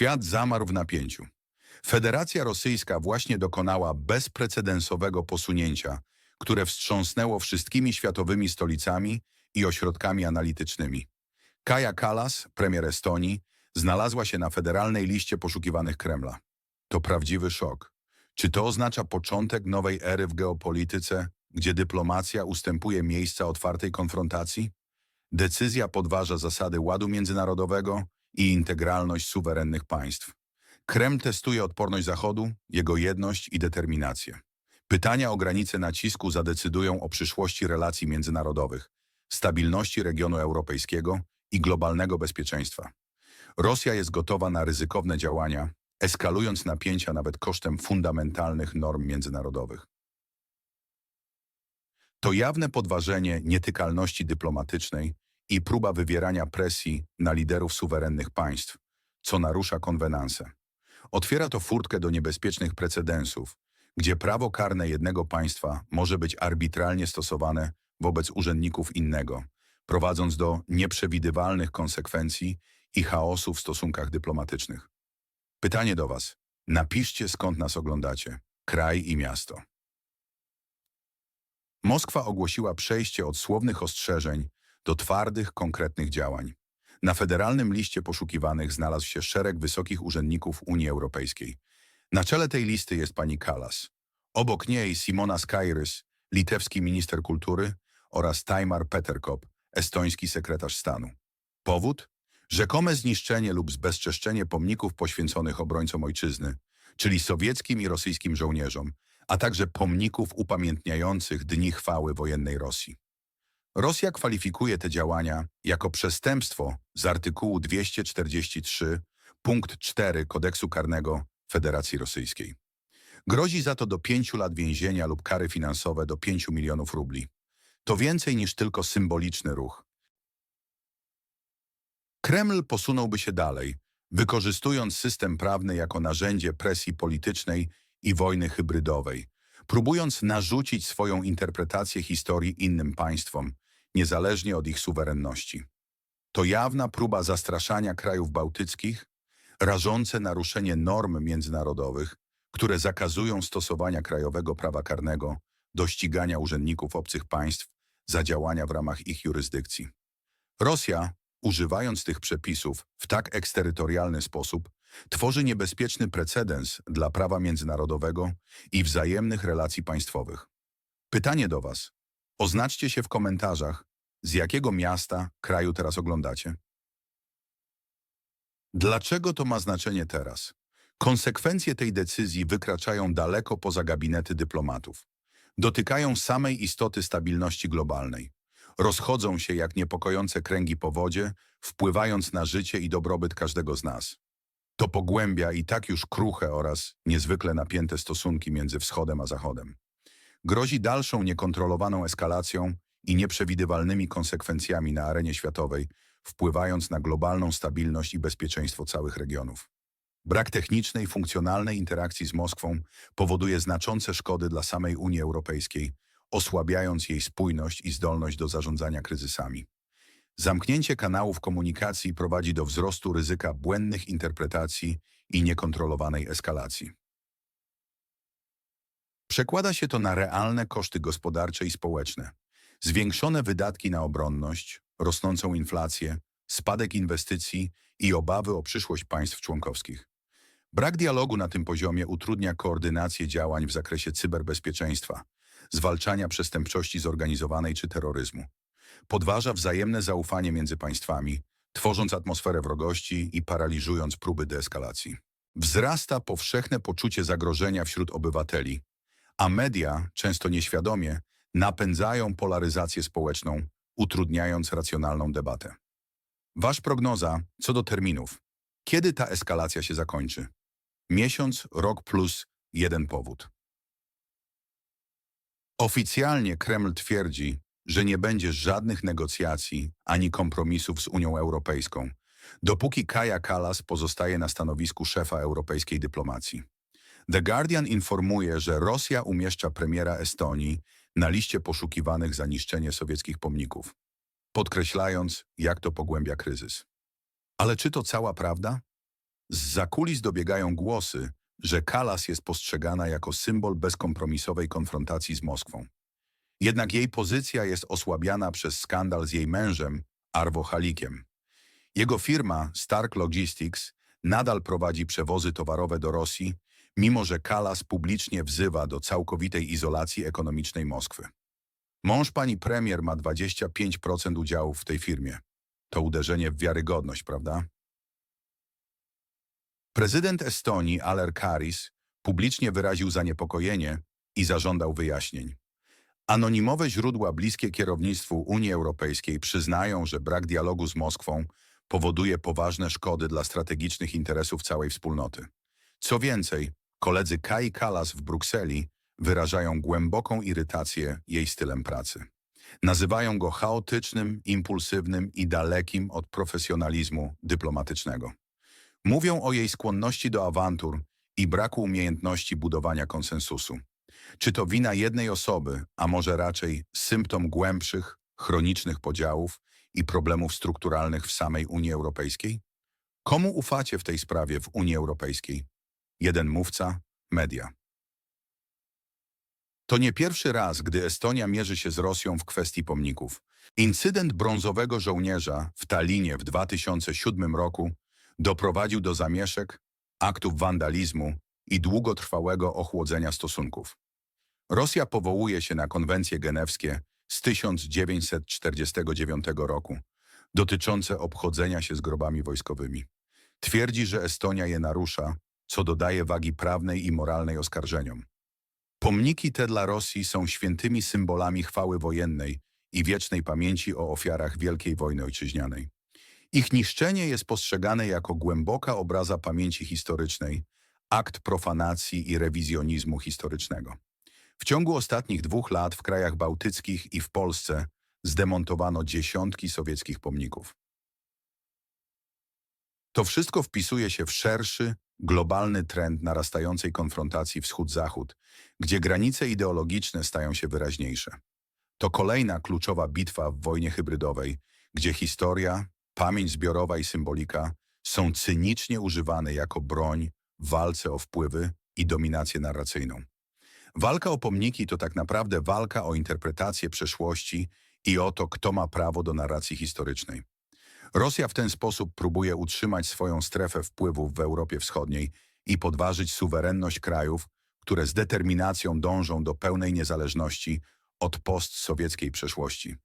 Świat zamarł w napięciu. Federacja Rosyjska właśnie dokonała bezprecedensowego posunięcia, które wstrząsnęło wszystkimi światowymi stolicami i ośrodkami analitycznymi. Kaja Kalas, premier Estonii, znalazła się na federalnej liście poszukiwanych Kremla. To prawdziwy szok. Czy to oznacza początek nowej ery w geopolityce, gdzie dyplomacja ustępuje miejsca otwartej konfrontacji? Decyzja podważa zasady ładu międzynarodowego i integralność suwerennych państw. Kreml testuje odporność Zachodu, jego jedność i determinację. Pytania o granice nacisku zadecydują o przyszłości relacji międzynarodowych, stabilności regionu europejskiego i globalnego bezpieczeństwa. Rosja jest gotowa na ryzykowne działania, eskalując napięcia nawet kosztem fundamentalnych norm międzynarodowych. To jawne podważenie nietykalności dyplomatycznej i próba wywierania presji na liderów suwerennych państw, co narusza konwenansę. Otwiera to furtkę do niebezpiecznych precedensów, gdzie prawo karne jednego państwa może być arbitralnie stosowane wobec urzędników innego, prowadząc do nieprzewidywalnych konsekwencji i chaosu w stosunkach dyplomatycznych. Pytanie do Was. Napiszcie skąd nas oglądacie. Kraj i miasto. Moskwa ogłosiła przejście od słownych ostrzeżeń do twardych, konkretnych działań. Na federalnym liście poszukiwanych znalazł się szereg wysokich urzędników Unii Europejskiej. Na czele tej listy jest pani Kalas. Obok niej Simona Skyrys, litewski minister kultury oraz Taimar Peterkop, estoński sekretarz stanu. Powód? Rzekome zniszczenie lub zbezczeszczenie pomników poświęconych obrońcom ojczyzny, czyli sowieckim i rosyjskim żołnierzom, a także pomników upamiętniających dni chwały wojennej Rosji. Rosja kwalifikuje te działania jako przestępstwo z artykułu 243 punkt 4 kodeksu karnego Federacji Rosyjskiej. Grozi za to do pięciu lat więzienia lub kary finansowe do 5 milionów rubli. To więcej niż tylko symboliczny ruch. Kreml posunąłby się dalej, wykorzystując system prawny jako narzędzie presji politycznej i wojny hybrydowej, próbując narzucić swoją interpretację historii innym państwom, niezależnie od ich suwerenności. To jawna próba zastraszania krajów bałtyckich, rażące naruszenie norm międzynarodowych, które zakazują stosowania krajowego prawa karnego do ścigania urzędników obcych państw za działania w ramach ich jurysdykcji. Rosja, używając tych przepisów w tak eksterytorialny sposób, tworzy niebezpieczny precedens dla prawa międzynarodowego i wzajemnych relacji państwowych. Pytanie do Was. Oznaczcie się w komentarzach, z jakiego miasta, kraju teraz oglądacie. Dlaczego to ma znaczenie teraz? Konsekwencje tej decyzji wykraczają daleko poza gabinety dyplomatów. Dotykają samej istoty stabilności globalnej. Rozchodzą się jak niepokojące kręgi po wodzie, wpływając na życie i dobrobyt każdego z nas. To pogłębia i tak już kruche oraz niezwykle napięte stosunki między Wschodem a Zachodem. Grozi dalszą niekontrolowaną eskalacją i nieprzewidywalnymi konsekwencjami na arenie światowej, wpływając na globalną stabilność i bezpieczeństwo całych regionów. Brak technicznej, funkcjonalnej interakcji z Moskwą powoduje znaczące szkody dla samej Unii Europejskiej, osłabiając jej spójność i zdolność do zarządzania kryzysami. Zamknięcie kanałów komunikacji prowadzi do wzrostu ryzyka błędnych interpretacji i niekontrolowanej eskalacji. Przekłada się to na realne koszty gospodarcze i społeczne, zwiększone wydatki na obronność, rosnącą inflację, spadek inwestycji i obawy o przyszłość państw członkowskich. Brak dialogu na tym poziomie utrudnia koordynację działań w zakresie cyberbezpieczeństwa, zwalczania przestępczości zorganizowanej czy terroryzmu. Podważa wzajemne zaufanie między państwami, tworząc atmosferę wrogości i paraliżując próby deeskalacji. Wzrasta powszechne poczucie zagrożenia wśród obywateli, a media, często nieświadomie, napędzają polaryzację społeczną, utrudniając racjonalną debatę. Wasz prognoza co do terminów. Kiedy ta eskalacja się zakończy? Miesiąc, rok plus jeden powód. Oficjalnie Kreml twierdzi, że nie będzie żadnych negocjacji ani kompromisów z Unią Europejską, dopóki Kaja Kallas pozostaje na stanowisku szefa europejskiej dyplomacji. The Guardian informuje, że Rosja umieszcza premiera Estonii na liście poszukiwanych za niszczenie sowieckich pomników, podkreślając, jak to pogłębia kryzys. Ale czy to cała prawda? Z zakulis dobiegają głosy, że Kalas jest postrzegana jako symbol bezkompromisowej konfrontacji z Moskwą. Jednak jej pozycja jest osłabiana przez skandal z jej mężem, Arvo Halikiem. Jego firma Stark Logistics nadal prowadzi przewozy towarowe do Rosji, mimo że Kalas publicznie wzywa do całkowitej izolacji ekonomicznej Moskwy. Mąż pani premier ma 25% udziałów w tej firmie. To uderzenie w wiarygodność, prawda? Prezydent Estonii Aler Karis publicznie wyraził zaniepokojenie i zażądał wyjaśnień. Anonimowe źródła bliskie kierownictwu Unii Europejskiej przyznają, że brak dialogu z Moskwą powoduje poważne szkody dla strategicznych interesów całej wspólnoty. Co więcej, koledzy Kai Kalas w Brukseli wyrażają głęboką irytację jej stylem pracy. Nazywają go chaotycznym, impulsywnym i dalekim od profesjonalizmu dyplomatycznego. Mówią o jej skłonności do awantur i braku umiejętności budowania konsensusu. Czy to wina jednej osoby, a może raczej symptom głębszych, chronicznych podziałów i problemów strukturalnych w samej Unii Europejskiej? Komu ufacie w tej sprawie w Unii Europejskiej? Jeden mówca, media. To nie pierwszy raz, gdy Estonia mierzy się z Rosją w kwestii pomników. Incydent brązowego żołnierza w Talinie w 2007 roku doprowadził do zamieszek, aktów wandalizmu i długotrwałego ochłodzenia stosunków. Rosja powołuje się na konwencje genewskie z 1949 roku, dotyczące obchodzenia się z grobami wojskowymi. Twierdzi, że Estonia je narusza, co dodaje wagi prawnej i moralnej oskarżeniom. Pomniki te dla Rosji są świętymi symbolami chwały wojennej i wiecznej pamięci o ofiarach Wielkiej Wojny Ojczyźnianej. Ich niszczenie jest postrzegane jako głęboka obraza pamięci historycznej, akt profanacji i rewizjonizmu historycznego. W ciągu ostatnich dwóch lat w krajach bałtyckich i w Polsce zdemontowano dziesiątki sowieckich pomników. To wszystko wpisuje się w szerszy, globalny trend narastającej konfrontacji wschód-zachód, gdzie granice ideologiczne stają się wyraźniejsze. To kolejna kluczowa bitwa w wojnie hybrydowej, gdzie historia, pamięć zbiorowa i symbolika są cynicznie używane jako broń w walce o wpływy i dominację narracyjną. Walka o pomniki to tak naprawdę walka o interpretację przeszłości i o to, kto ma prawo do narracji historycznej. Rosja w ten sposób próbuje utrzymać swoją strefę wpływów w Europie Wschodniej i podważyć suwerenność krajów, które z determinacją dążą do pełnej niezależności od postsowieckiej przeszłości.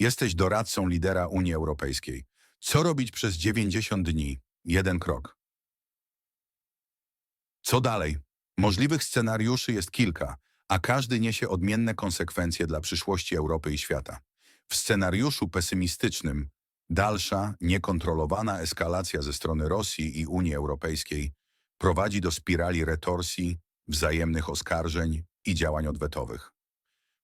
Jesteś doradcą lidera Unii Europejskiej. Co robić przez 90 dni? Jeden krok. Co dalej? Możliwych scenariuszy jest kilka, a każdy niesie odmienne konsekwencje dla przyszłości Europy i świata. W scenariuszu pesymistycznym dalsza, niekontrolowana eskalacja ze strony Rosji i Unii Europejskiej prowadzi do spirali retorsji, wzajemnych oskarżeń i działań odwetowych.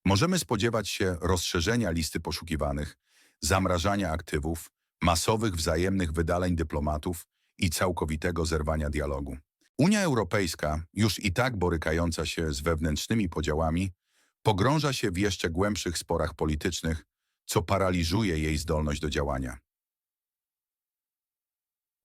Możemy spodziewać się rozszerzenia listy poszukiwanych, zamrażania aktywów, masowych wzajemnych wydaleń dyplomatów i całkowitego zerwania dialogu. Unia Europejska, już i tak borykająca się z wewnętrznymi podziałami, pogrąża się w jeszcze głębszych sporach politycznych, co paraliżuje jej zdolność do działania.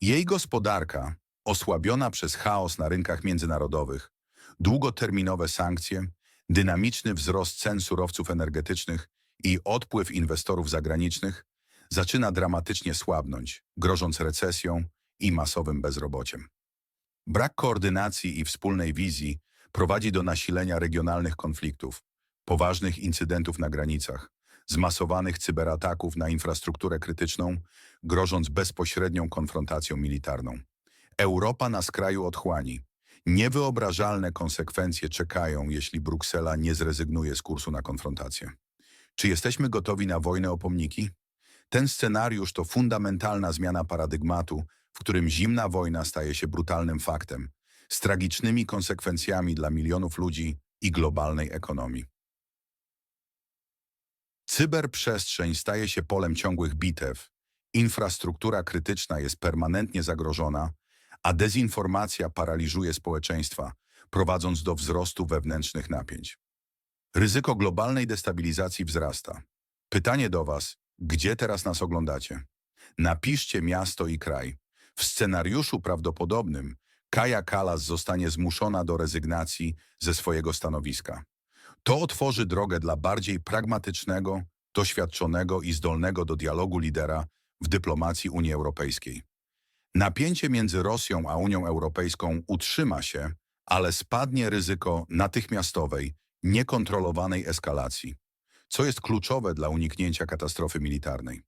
Jej gospodarka, osłabiona przez chaos na rynkach międzynarodowych, długoterminowe sankcje, dynamiczny wzrost cen surowców energetycznych i odpływ inwestorów zagranicznych, zaczyna dramatycznie słabnąć, grożąc recesją i masowym bezrobociem. Brak koordynacji i wspólnej wizji prowadzi do nasilenia regionalnych konfliktów, poważnych incydentów na granicach, zmasowanych cyberataków na infrastrukturę krytyczną, grożąc bezpośrednią konfrontacją militarną. Europa na skraju otchłani. Niewyobrażalne konsekwencje czekają, jeśli Bruksela nie zrezygnuje z kursu na konfrontację. Czy jesteśmy gotowi na wojnę o pomniki? Ten scenariusz to fundamentalna zmiana paradygmatu, w którym zimna wojna staje się brutalnym faktem, z tragicznymi konsekwencjami dla milionów ludzi i globalnej ekonomii. Cyberprzestrzeń staje się polem ciągłych bitew, infrastruktura krytyczna jest permanentnie zagrożona, a dezinformacja paraliżuje społeczeństwa, prowadząc do wzrostu wewnętrznych napięć. Ryzyko globalnej destabilizacji wzrasta. Pytanie do Was, gdzie teraz nas oglądacie? Napiszcie miasto i kraj. W scenariuszu prawdopodobnym Kaja Kalas zostanie zmuszona do rezygnacji ze swojego stanowiska. To otworzy drogę dla bardziej pragmatycznego, doświadczonego i zdolnego do dialogu lidera w dyplomacji Unii Europejskiej. Napięcie między Rosją a Unią Europejską utrzyma się, ale spadnie ryzyko natychmiastowej, niekontrolowanej eskalacji, co jest kluczowe dla uniknięcia katastrofy militarnej.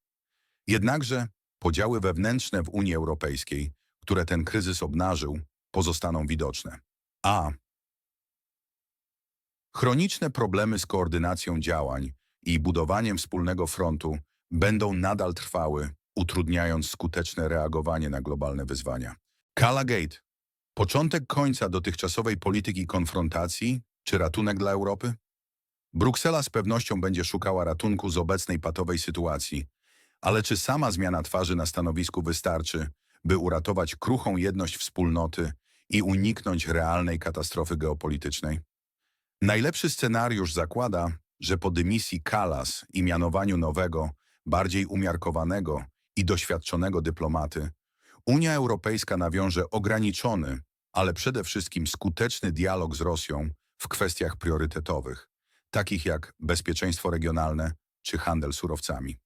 Jednakże podziały wewnętrzne w Unii Europejskiej, które ten kryzys obnażył, pozostaną widoczne. A. Chroniczne problemy z koordynacją działań i budowaniem wspólnego frontu będą nadal trwały, utrudniając skuteczne reagowanie na globalne wyzwania. Kala Gate. Początek końca dotychczasowej polityki konfrontacji czy ratunek dla Europy? Bruksela z pewnością będzie szukała ratunku z obecnej patowej sytuacji, ale czy sama zmiana twarzy na stanowisku wystarczy, by uratować kruchą jedność wspólnoty i uniknąć realnej katastrofy geopolitycznej? Najlepszy scenariusz zakłada, że po dymisji Kalas i mianowaniu nowego, bardziej umiarkowanego i doświadczonego dyplomaty, Unia Europejska nawiąże ograniczony, ale przede wszystkim skuteczny dialog z Rosją w kwestiach priorytetowych, takich jak bezpieczeństwo regionalne czy handel surowcami.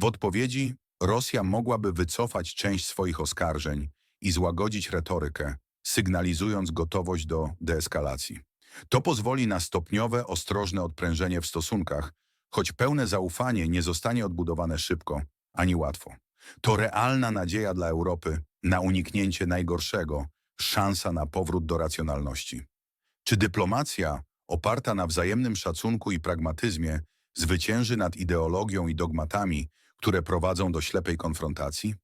W odpowiedzi Rosja mogłaby wycofać część swoich oskarżeń i złagodzić retorykę, sygnalizując gotowość do deeskalacji. To pozwoli na stopniowe, ostrożne odprężenie w stosunkach, choć pełne zaufanie nie zostanie odbudowane szybko ani łatwo. To realna nadzieja dla Europy na uniknięcie najgorszego, szansa na powrót do racjonalności. Czy dyplomacja, oparta na wzajemnym szacunku i pragmatyzmie, zwycięży nad ideologią i dogmatami, które prowadzą do ślepej konfrontacji?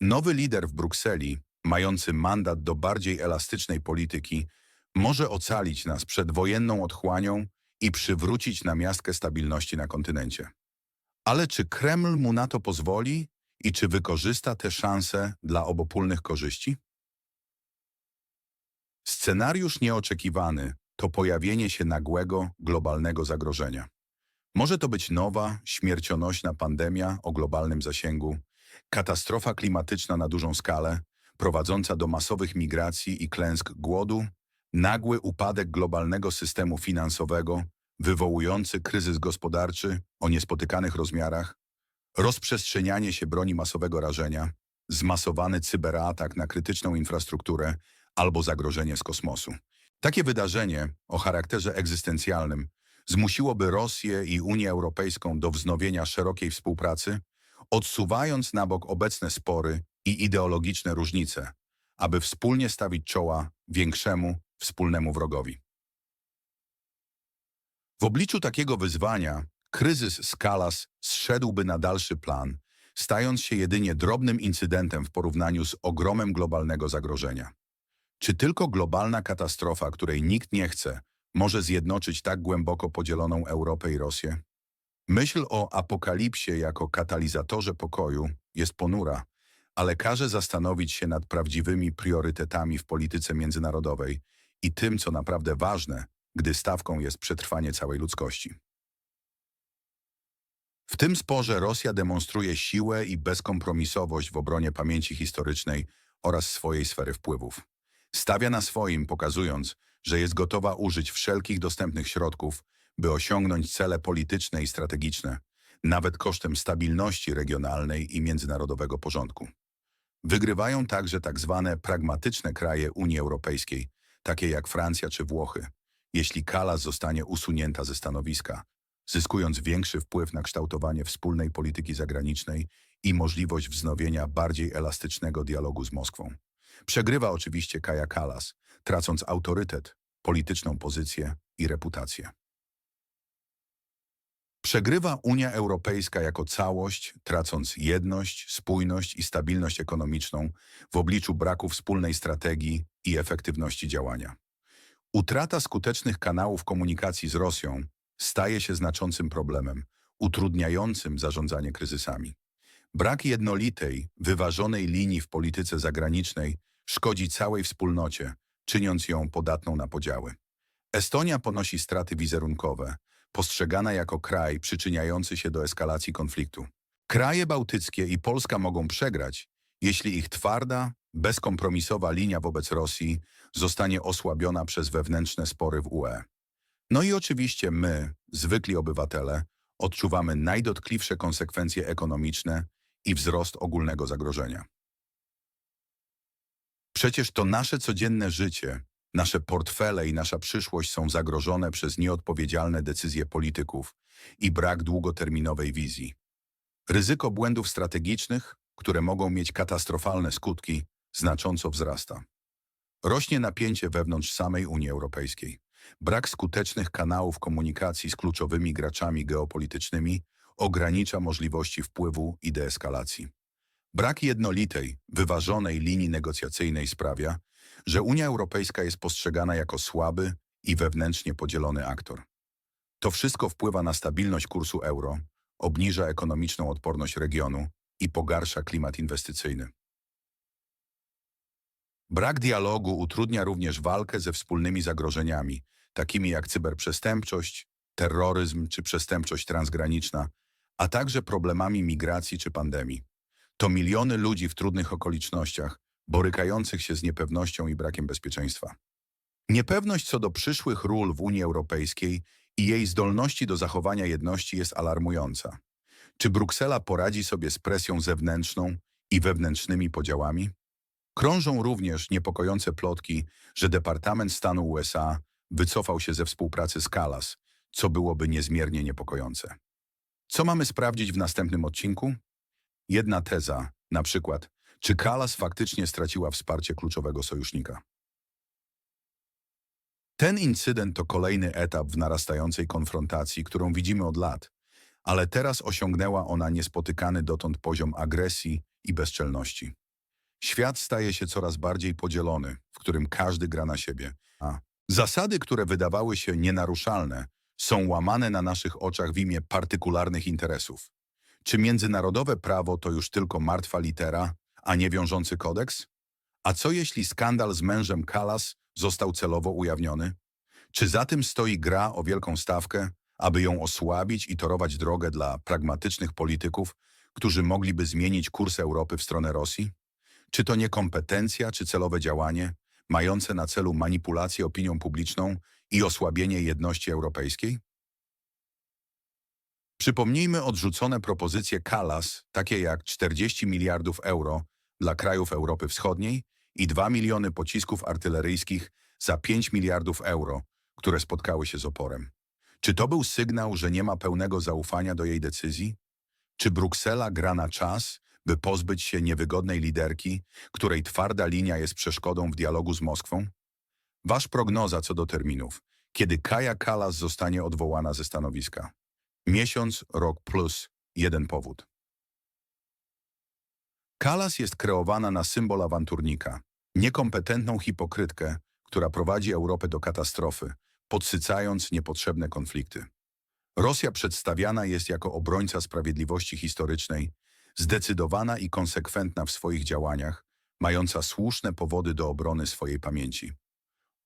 Nowy lider w Brukseli, mający mandat do bardziej elastycznej polityki, może ocalić nas przed wojenną otchłanią i przywrócić namiastkę stabilności na kontynencie. Ale czy Kreml mu na to pozwoli i czy wykorzysta te szanse dla obopólnych korzyści? Scenariusz nieoczekiwany to pojawienie się nagłego, globalnego zagrożenia. Może to być nowa, śmiercionośna pandemia o globalnym zasięgu, katastrofa klimatyczna na dużą skalę, prowadząca do masowych migracji i klęsk głodu, nagły upadek globalnego systemu finansowego, wywołujący kryzys gospodarczy o niespotykanych rozmiarach, rozprzestrzenianie się broni masowego rażenia, zmasowany cyberatak na krytyczną infrastrukturę albo zagrożenie z kosmosu. Takie wydarzenie o charakterze egzystencjalnym zmusiłoby Rosję i Unię Europejską do wznowienia szerokiej współpracy, odsuwając na bok obecne spory i ideologiczne różnice, aby wspólnie stawić czoła większemu wspólnemu wrogowi. W obliczu takiego wyzwania kryzys Skalas zszedłby na dalszy plan, stając się jedynie drobnym incydentem w porównaniu z ogromem globalnego zagrożenia. Czy tylko globalna katastrofa, której nikt nie chce, może zjednoczyć tak głęboko podzieloną Europę i Rosję? Myśl o apokalipsie jako katalizatorze pokoju jest ponura, ale każe zastanowić się nad prawdziwymi priorytetami w polityce międzynarodowej i tym, co naprawdę ważne, gdy stawką jest przetrwanie całej ludzkości. W tym sporze Rosja demonstruje siłę i bezkompromisowość w obronie pamięci historycznej oraz swojej sfery wpływów. Stawia na swoim, pokazując, że jest gotowa użyć wszelkich dostępnych środków, by osiągnąć cele polityczne i strategiczne, nawet kosztem stabilności regionalnej i międzynarodowego porządku. Wygrywają także tak zwane pragmatyczne kraje Unii Europejskiej, takie jak Francja czy Włochy, jeśli Kalas zostanie usunięta ze stanowiska, zyskując większy wpływ na kształtowanie wspólnej polityki zagranicznej i możliwość wznowienia bardziej elastycznego dialogu z Moskwą. Przegrywa oczywiście Kaja Kalas, tracąc autorytet, polityczną pozycję i reputację. Przegrywa Unia Europejska jako całość, tracąc jedność, spójność i stabilność ekonomiczną w obliczu braku wspólnej strategii i efektywności działania. Utrata skutecznych kanałów komunikacji z Rosją staje się znaczącym problemem, utrudniającym zarządzanie kryzysami. Brak jednolitej, wyważonej linii w polityce zagranicznej szkodzi całej wspólnocie, czyniąc ją podatną na podziały. Estonia ponosi straty wizerunkowe, postrzegana jako kraj przyczyniający się do eskalacji konfliktu. Kraje bałtyckie i Polska mogą przegrać, jeśli ich twarda, bezkompromisowa linia wobec Rosji zostanie osłabiona przez wewnętrzne spory w UE. No i oczywiście my, zwykli obywatele, odczuwamy najdotkliwsze konsekwencje ekonomiczne i wzrost ogólnego zagrożenia. Przecież to nasze codzienne życie, nasze portfele i nasza przyszłość są zagrożone przez nieodpowiedzialne decyzje polityków i brak długoterminowej wizji. Ryzyko błędów strategicznych, które mogą mieć katastrofalne skutki, znacząco wzrasta. Rośnie napięcie wewnątrz samej Unii Europejskiej. Brak skutecznych kanałów komunikacji z kluczowymi graczami geopolitycznymi ogranicza możliwości wpływu i deeskalacji. Brak jednolitej, wyważonej linii negocjacyjnej sprawia, że Unia Europejska jest postrzegana jako słaby i wewnętrznie podzielony aktor. To wszystko wpływa na stabilność kursu euro, obniża ekonomiczną odporność regionu i pogarsza klimat inwestycyjny. Brak dialogu utrudnia również walkę ze wspólnymi zagrożeniami, takimi jak cyberprzestępczość, terroryzm czy przestępczość transgraniczna, a także problemami migracji czy pandemii. To miliony ludzi w trudnych okolicznościach, borykających się z niepewnością i brakiem bezpieczeństwa. Niepewność co do przyszłych ról w Unii Europejskiej i jej zdolności do zachowania jedności jest alarmująca. Czy Bruksela poradzi sobie z presją zewnętrzną i wewnętrznymi podziałami? Krążą również niepokojące plotki, że Departament Stanu USA wycofał się ze współpracy z Kalas, co byłoby niezmiernie niepokojące. Co mamy sprawdzić w następnym odcinku? Jedna teza, na przykład, czy Kalas faktycznie straciła wsparcie kluczowego sojusznika? Ten incydent to kolejny etap w narastającej konfrontacji, którą widzimy od lat, ale teraz osiągnęła ona niespotykany dotąd poziom agresji i bezczelności. Świat staje się coraz bardziej podzielony, w którym każdy gra na siebie, a zasady, które wydawały się nienaruszalne, są łamane na naszych oczach w imię partykularnych interesów. Czy międzynarodowe prawo to już tylko martwa litera, a nie wiążący kodeks? A co jeśli skandal z mężem Kalas został celowo ujawniony? Czy za tym stoi gra o wielką stawkę, aby ją osłabić i torować drogę dla pragmatycznych polityków, którzy mogliby zmienić kurs Europy w stronę Rosji? Czy to niekompetencja, czy celowe działanie, mające na celu manipulację opinią publiczną i osłabienie jedności europejskiej? Przypomnijmy odrzucone propozycje Kalas, takie jak 40 miliardów euro dla krajów Europy Wschodniej i 2 miliony pocisków artyleryjskich za 5 miliardów euro, które spotkały się z oporem. Czy to był sygnał, że nie ma pełnego zaufania do jej decyzji? Czy Bruksela gra na czas, by pozbyć się niewygodnej liderki, której twarda linia jest przeszkodą w dialogu z Moskwą? Wasz prognoza co do terminów, kiedy Kaja Kalas zostanie odwołana ze stanowiska? Miesiąc, rok plus jeden powód. Kalas jest kreowana na symbol awanturnika, niekompetentną hipokrytkę, która prowadzi Europę do katastrofy, podsycając niepotrzebne konflikty. Rosja przedstawiana jest jako obrońca sprawiedliwości historycznej, zdecydowana i konsekwentna w swoich działaniach, mająca słuszne powody do obrony swojej pamięci.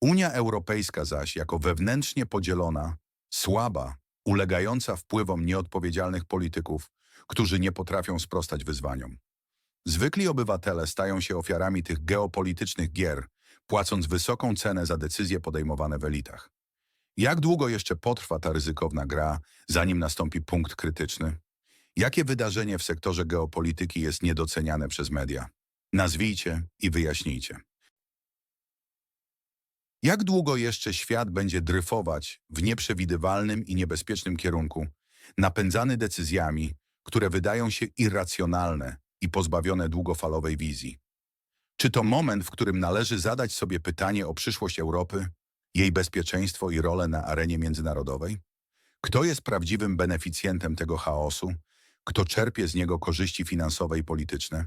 Unia Europejska zaś jako wewnętrznie podzielona, słaba, ulegająca wpływom nieodpowiedzialnych polityków, którzy nie potrafią sprostać wyzwaniom. Zwykli obywatele stają się ofiarami tych geopolitycznych gier, płacąc wysoką cenę za decyzje podejmowane w elitach. Jak długo jeszcze potrwa ta ryzykowna gra, zanim nastąpi punkt krytyczny? Jakie wydarzenie w sektorze geopolityki jest niedoceniane przez media? Nazwijcie i wyjaśnijcie. Jak długo jeszcze świat będzie dryfować w nieprzewidywalnym i niebezpiecznym kierunku, napędzany decyzjami, które wydają się irracjonalne i pozbawione długofalowej wizji? Czy to moment, w którym należy zadać sobie pytanie o przyszłość Europy, jej bezpieczeństwo i rolę na arenie międzynarodowej? Kto jest prawdziwym beneficjentem tego chaosu? Kto czerpie z niego korzyści finansowe i polityczne?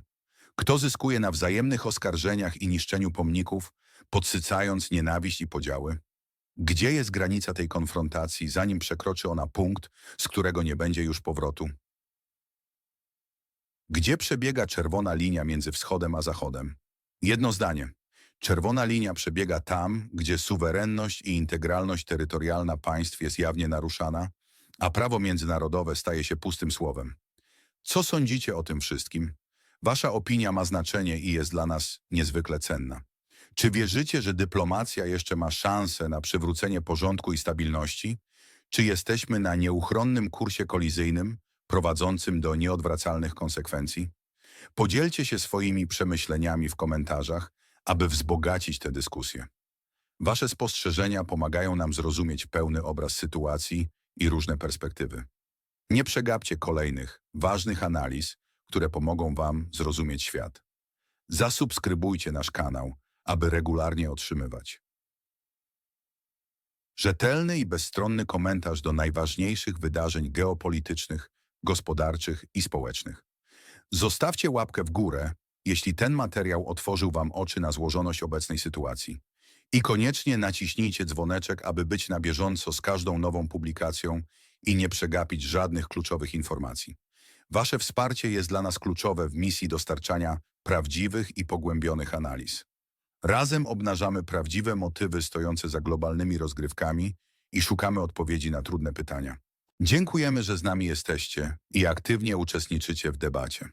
Kto zyskuje na wzajemnych oskarżeniach i niszczeniu pomników, podsycając nienawiść i podziały? Gdzie jest granica tej konfrontacji, zanim przekroczy ona punkt, z którego nie będzie już powrotu? Gdzie przebiega czerwona linia między wschodem a zachodem? Jedno zdanie. Czerwona linia przebiega tam, gdzie suwerenność i integralność terytorialna państw jest jawnie naruszana, a prawo międzynarodowe staje się pustym słowem. Co sądzicie o tym wszystkim? Wasza opinia ma znaczenie i jest dla nas niezwykle cenna. Czy wierzycie, że dyplomacja jeszcze ma szansę na przywrócenie porządku i stabilności? Czy jesteśmy na nieuchronnym kursie kolizyjnym, prowadzącym do nieodwracalnych konsekwencji? Podzielcie się swoimi przemyśleniami w komentarzach, aby wzbogacić tę dyskusję. Wasze spostrzeżenia pomagają nam zrozumieć pełny obraz sytuacji i różne perspektywy. Nie przegapcie kolejnych, ważnych analiz, które pomogą Wam zrozumieć świat. Zasubskrybujcie nasz kanał, aby regularnie otrzymywać rzetelny i bezstronny komentarz do najważniejszych wydarzeń geopolitycznych, gospodarczych i społecznych. Zostawcie łapkę w górę, jeśli ten materiał otworzył Wam oczy na złożoność obecnej sytuacji. I koniecznie naciśnijcie dzwoneczek, aby być na bieżąco z każdą nową publikacją i nie przegapić żadnych kluczowych informacji. Wasze wsparcie jest dla nas kluczowe w misji dostarczania prawdziwych i pogłębionych analiz. Razem obnażamy prawdziwe motywy stojące za globalnymi rozgrywkami i szukamy odpowiedzi na trudne pytania. Dziękujemy, że z nami jesteście i aktywnie uczestniczycie w debacie.